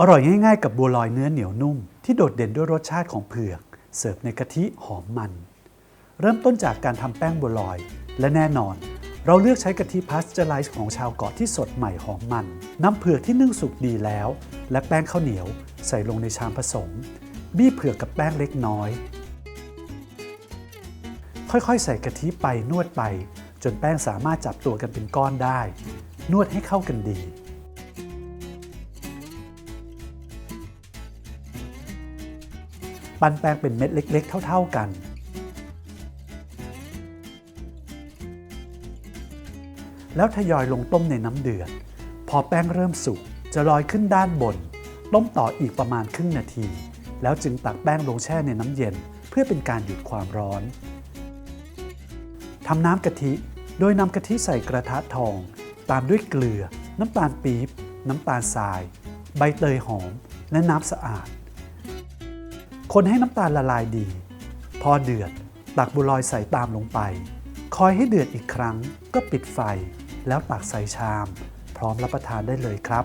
อร่อยง่ายๆกับบัวลอยเนื้อเหนียวนุ่ม ที่โดดเด่นด้วยรสชาติของเผือก เสิร์ฟในกะทิหอมมัน เริ่มต้นจากการทำแป้งบัวลอย และแน่นอน เราเลือกใช้กะทิพาสเจอไลซ์ของชาวเกาะที่สดใหม่หอมมันนำเผือกที่นึ่งสุกดีแล้ว และแป้งข้าวเหนียวใส่ลงในชามผสม บี้เผือกกับแป้งเล็กน้อย ค่อยๆ ใส่กะทิไปนวดไป จนแป้งสามารถจับตัวกันเป็นก้อนได้ นวดให้เข้ากันดี ปั้นแป้งเป็นเม็ดเล็ก ๆ เท่า ๆกัน แล้วทยอยลงต้มในน้ำเดือด พอแป้งเริ่มสุกจะลอยขึ้นด้านบน ต้มต่ออีกประมาณครึ่งนาที แล้วจึงตักแป้งลงแช่ในน้ำเย็น เพื่อเป็นการหยุดความร้อนทำน้ำกะทิ โดยนำกะทิใส่กระทะทอง ตามด้วยเกลือ น้ำตาลปี๊บ น้ำตาลทราย ใบเตยหอม และน้ำสะอาด คนให้น้ำตาลละลายดี พอเดือด ตักบุลอยใส่ตามลงไป คอยให้เดือดอีกครั้ง ก็ปิดไฟ แล้วตักใส่ชาม พร้อมรับประทานได้เลยครับ